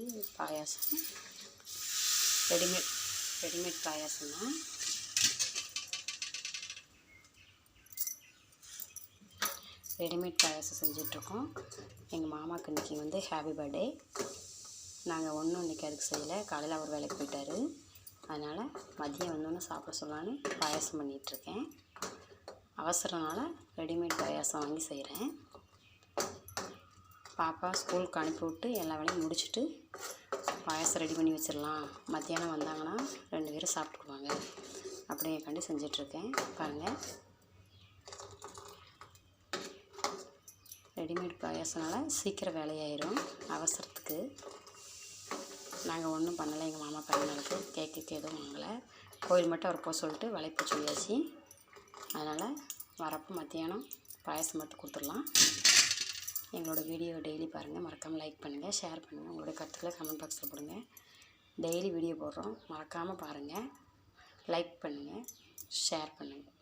வந்து payasam. Readymade readymade payasam தான். Readymade payasam செஞ்சிட்ருக்கோம். எங்கள் மாமாவுக்கு இன்றைக்கி வந்து ஹாப்பி பர்த்டே நாங்கள் ஒன்றும் இன்றைக்கி அதுக்கு செய்யலை. காலையில் அவர் வேலைக்கு போயிட்டார். அதனால் மதியம் வந்தோன்னே சாப்பிட சொல்லலான்னு பாயாசம் பண்ணிகிட்ருக்கேன் அவசரனால ரெடிமேட் பாயாசம் வாங்கி செய்கிறேன் பாப்பா ஸ்கூலுக்கு அனுப்பி விட்டு எல்லா வேலையும் முடிச்சுட்டு பாயாசம் ரெடி பண்ணி வச்சிடலாம். மத்தியானம் வந்தாங்கன்னா ரெண்டு பேரும் சாப்பிட்டுக்குவாங்க. அப்படிங்கக்காண்டி செஞ்சிட்ருக்கேன். பாருங்கள் ரெடிமேட் பாயாசனால சீக்கிரம் வேலையாயிரும். அவசரத்துக்கு. நாங்கள் ஒன்றும் பண்ணலை. எங்கள் மாமா பையனுக்கு கேக்குக்கு எதுவும் வாங்கலை. கோயில் மட்டும் அவர் போக சொல்லிட்டு வளைப்பு சொல்லியாச்சு. அதனால் வரப்போ மத்தியானம் பாயாசம் மட்டும் கொடுத்துடலாம். எங்களோட வீடியோ டெய்லி பாருங்கள் மறக்காமல் லைக் பண்ணுங்கள் ஷேர் பண்ணுங்கள் உங்களுடைய கருத்துக்களை கமெண்ட் பாக்ஸில் போடுங்க. டெய்லி வீடியோ போடுறோம். மறக்காமல் பாருங்கள் லைக் பண்ணுங்கள் ஷேர் பண்ணுங்கள்